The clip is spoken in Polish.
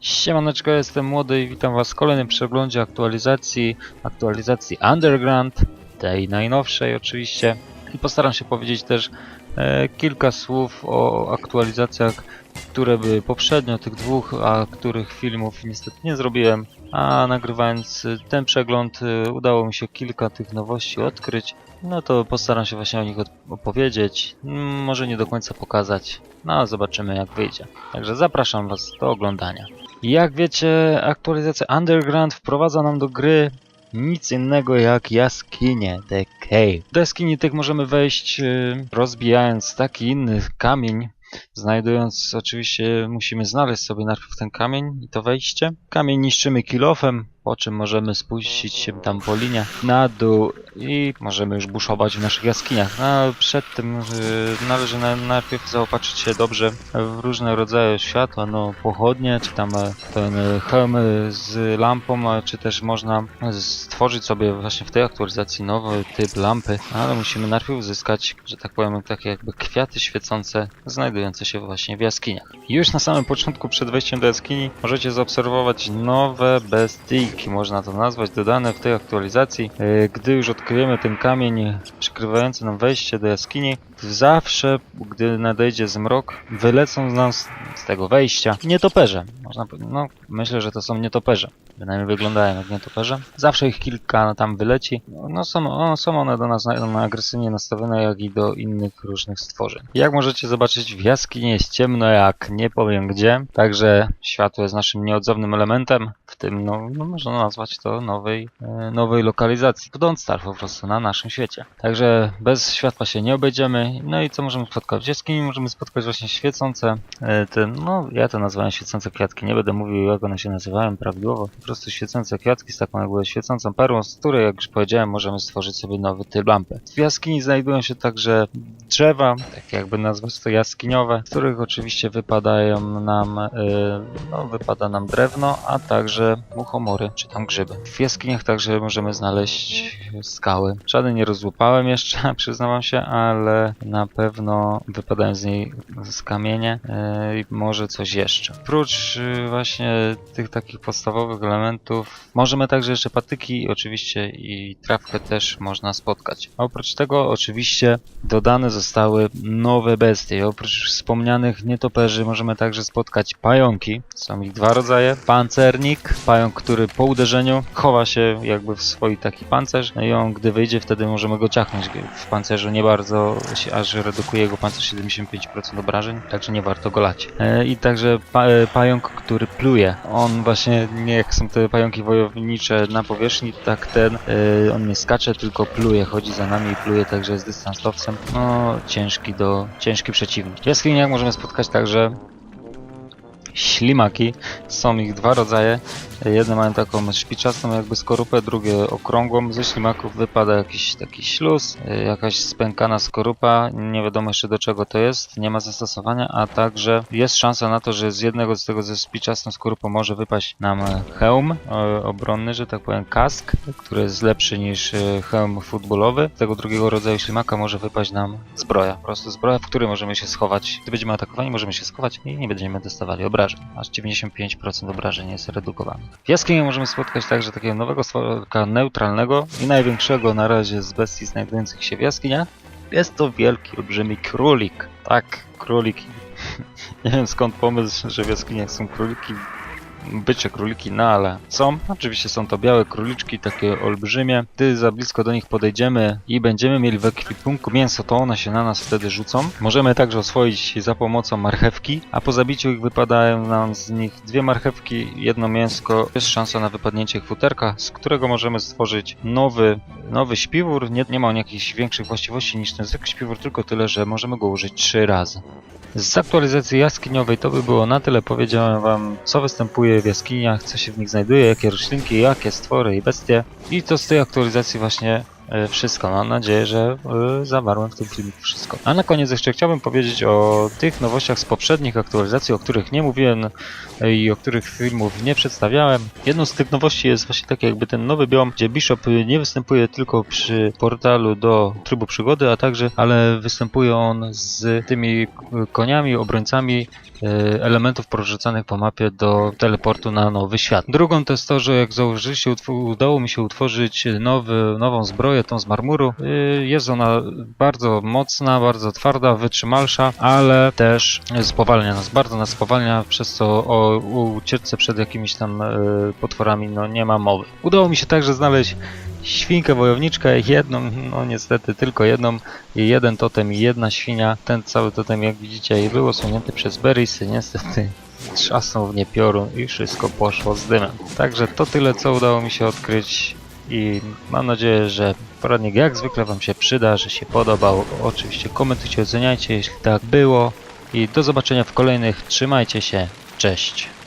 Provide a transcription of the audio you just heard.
Siemaneczko, jestem młody i witam was w kolejnym przeglądzie aktualizacji, aktualizacji Underground, tej najnowszej oczywiście. I postaram się powiedzieć też e, kilka słów o aktualizacjach, które były poprzednio, tych dwóch, a których filmów niestety nie zrobiłem. A nagrywając e, ten przegląd e, udało mi się kilka tych nowości odkryć. No to postaram się właśnie o nich opowiedzieć. Mm, Może nie do końca pokazać. No zobaczymy jak wyjdzie. Także zapraszam was do oglądania. Jak wiecie, aktualizacja Underground wprowadza nam do gry nic innego jak jaskinie, The Cave. Do jaskini tych możemy wejść y, rozbijając taki inny kamień. Znajdując, oczywiście musimy znaleźć sobie najpierw ten kamień i to wejście. Kamień niszczymy kilofem, po czym możemy spuścić się tam po linie na dół i możemy już buszować w naszych jaskiniach. No, przed tym y, należy na, najpierw zaopatrzyć się dobrze w różne rodzaje światła, no pochodnie, czy tam e, ten e, hełm e, z lampą, czy też można stworzyć sobie właśnie w tej aktualizacji nowy typ lampy, ale musimy najpierw uzyskać, że tak powiem, takie jakby kwiaty świecące znajdujące się właśnie w jaskiniach. Już na samym początku przed wejściem do jaskini możecie zaobserwować nowe bestyjki, można to nazwać, dodane w tej aktualizacji. E, Gdy już odkryjemy ten kamień przykrywający nam wejście do jaskini, zawsze, gdy nadejdzie zmrok, wylecą z nas z tego wejścia nietoperze. Można no myślę, że to są nietoperze. Bynajmniej wyglądają jak nietoperze. Zawsze ich kilka tam wyleci. No, są, są one do nas na, na agresywnie nastawione, jak i do innych różnych stworzeń. Jak możecie zobaczyć, w jaskini jest ciemno jak nie powiem gdzie, także światło jest naszym nieodzownym elementem, w tym, no, no można nazwać to nowej, e, nowej lokalizacji. Don't Starve po prostu na naszym świecie. Także bez światła się nie obejdziemy. No i co możemy spotkać? W jaskini możemy spotkać właśnie świecące, e, te, no ja to nazywałem świecące kwiatki, nie będę mówił jak one się nazywają prawidłowo. Prostu świecące kwiatki z taką jakby świecącą perłą, z której, jak już powiedziałem, możemy stworzyć sobie nowy typ lampy. W jaskini znajdują się także drzewa, tak jakby nazwać to jaskiniowe, z których oczywiście wypadają nam, e, no wypada nam drewno, a także muchomory, czy tam grzyby. W jaskiniach także możemy znaleźć skały. Żadnej nie rozłupałem jeszcze, przyznam się, ale na pewno wypadają z niej z kamienie e, i może coś jeszcze. Oprócz y, właśnie tych takich podstawowych elementów, możemy także jeszcze patyki oczywiście i trawkę też można spotkać. A oprócz tego oczywiście dodane zostały nowe bestie. Oprócz wspomnianych nietoperzy możemy także spotkać pająki. Są ich dwa rodzaje. Pancernik, pająk, który po uderzeniu chowa się jakby w swój taki pancerz. No i on gdy wyjdzie wtedy możemy go ciachnąć. W pancerzu nie bardzo się aż redukuje jego pancerz 75% obrażeń, także nie warto go lać. E, I także pa, e, pająk, który pluje. On właśnie nie jak są te pająki wojownicze na powierzchni, tak ten e, on nie skacze, tylko pluje, chodzi za nami i pluje, także jest dystansowcem. No ciężki do ciężki przeciwnik. W jaskiniach możemy spotkać także ślimaki. Są ich dwa rodzaje. Jedne mają taką szpiczastą jakby skorupę, drugie okrągłą. Ze ślimaków wypada jakiś taki śluz, jakaś spękana skorupa. Nie wiadomo jeszcze do czego to jest, nie ma zastosowania, a także jest szansa na to, że z jednego z tego ze szpiczastą skorupą może wypaść nam hełm e, obronny, że tak powiem kask, który jest lepszy niż e, hełm futbolowy. Z tego drugiego rodzaju ślimaka może wypaść nam zbroja. Po prostu zbroja, w której możemy się schować. Gdy będziemy atakowani, możemy się schować i nie będziemy dostawali obrażeń. Aż 95% obrażeń jest redukowane. W jaskini możemy spotkać także takiego nowego stworka neutralnego i największego na razie z bestii znajdujących się w jaskiniach. Jest to wielki, olbrzymi królik. Tak, króliki. Nie wiem skąd pomysł, że w jaskiniach są króliki. Bycie króliki, no ale są. Oczywiście są to białe króliczki, takie olbrzymie. Gdy za blisko do nich podejdziemy i będziemy mieli w ekwipunku mięso, to one się na nas wtedy rzucą. Możemy także oswoić za pomocą marchewki, a po zabiciu ich wypadają nam z nich dwie marchewki, jedno mięsko. Jest szansa na wypadnięcie futerka, z którego możemy stworzyć nowy, nowy śpiwór. Nie, nie ma on jakichś większych właściwości niż ten zwykły śpiwór, tylko tyle, że możemy go użyć trzy razy. Z aktualizacji jaskiniowej to by było na tyle. Powiedziałem wam, co występuje w jaskiniach, co się w nich znajduje, jakie roślinki, jakie stwory i bestie. I to z tej aktualizacji właśnie wszystko. Mam nadzieję, że e, zawarłem w tym filmiku wszystko. A na koniec jeszcze chciałbym powiedzieć o tych nowościach z poprzednich aktualizacji, o których nie mówiłem e, i o których filmów nie przedstawiałem. Jedną z tych nowości jest właśnie tak jakby ten nowy biom, gdzie Bishop e, nie występuje tylko przy portalu do trybu przygody, a także, ale występuje on z tymi e, koniami, obrońcami e, elementów porzucanych po mapie do teleportu na nowy świat. Drugą to jest to, że jak założyliście, udało mi się utworzyć nowy, nową zbroję, tą z marmuru. Y, Jest ona bardzo mocna, bardzo twarda, wytrzymalsza, ale też spowalnia nas, bardzo nas spowalnia, przez co o ucieczce przed jakimiś tam e, potworami no, nie ma mowy. Udało mi się także znaleźć świnkę wojowniczkę, jedną, no niestety tylko jedną, jeden totem i jedna świnia. Ten cały totem, jak widzicie, był osłonięty przez Berrysy, niestety trzasnął w nie piorun i wszystko poszło z dymem. Także to tyle, co udało mi się odkryć i mam nadzieję, że poradnik jak zwykle Wam się przyda, że się podobał. Oczywiście komentujcie, oceniajcie, jeśli tak było i do zobaczenia w kolejnych. Trzymajcie się, cześć!